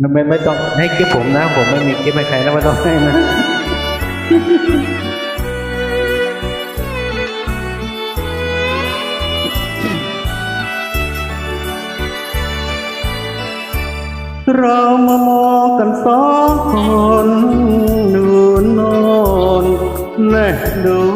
ไม่ไม่ต้องให้กิ๊บผมนะ ผมไม่มีกิ๊บให้ใครนะไม่ต้องให้นะเรามามองกันสองคน ดูโนอนแน่ดู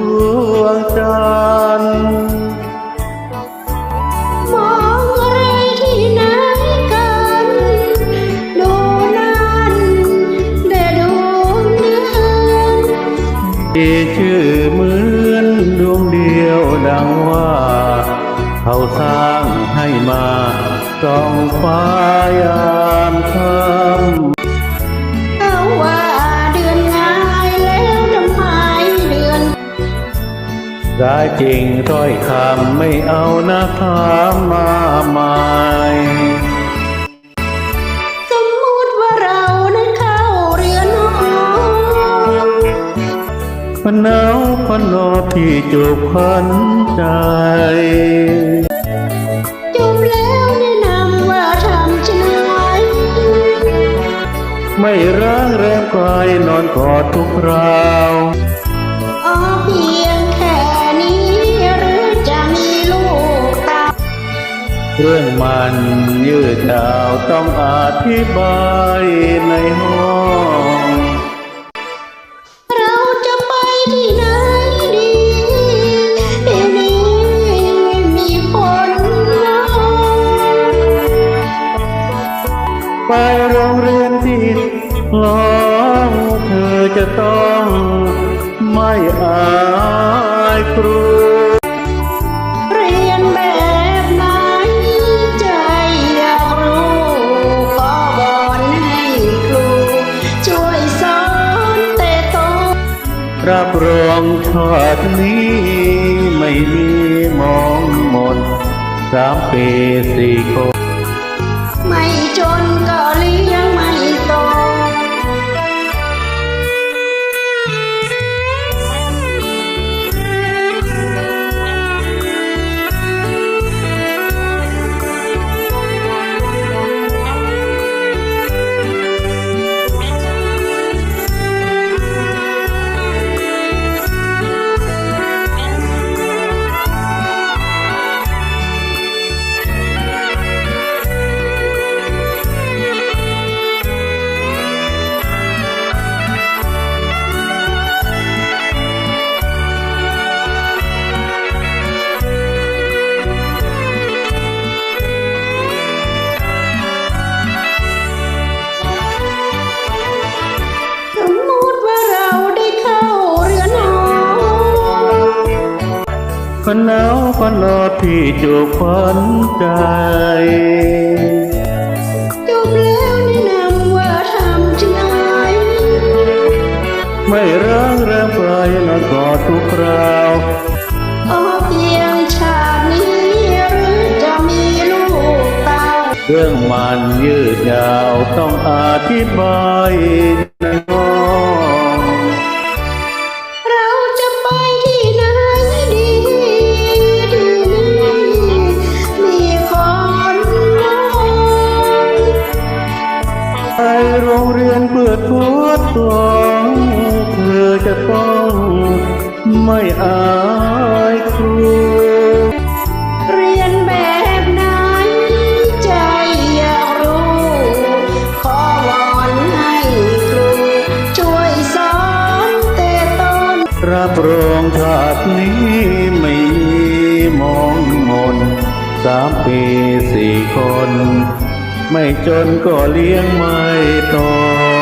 ที่ชื่อเหมือนดวงเดียวดังว่า เขาสร้างให้มาส่องฟ้ายามค่เอาว่าเดือนง่ายแล้วทำไมเดือนำร้ายจริงถ้อยคำไม่เอานะคำมาใหม่ พนาวพนอพี่จูบพันใจ จบแล้วแนะนำว่าทำชะไหนไม่ร้างแรมกายนอนกอดทุกคราวอ๋อเพียงแค่นี้หรือจะมีลูกตามเรื่องมันยืดยาวต้องอธิบายในห้อง ไปโรงเรียนที่ร้องเธอจะต้องไม่อายครู เรียนแบบไหนใจอยากรู้ขอวอนให้ครู ช่วยสอนแต่โตรับรองชาตินี้ไม่มีมองมนสามปีสี่คนไม่จน ก็เพนาวพนอพี่จูบพันใจจบแล้วแนะนำว่าทำจะไหนไม่ร้างแรมไกลนอนกอดทุกคราวอ๋อเพียงชาตินี้หรือจะมีลูกเต้าเรื่องมันยืดยาวต้องอธิบายในห้อง ไปโรงเรียนเพื่อทดลองเธอจะต้องไม่อายครู เรียนแบบไหนใจอยากรู้ ขอวอนให้ครู ช่วยสอนแต่ต้นรับรองชาตินี้ไม่มีมองมนสามปีสี่คน ไม่จนก็เลี้ยงไม่ต่อ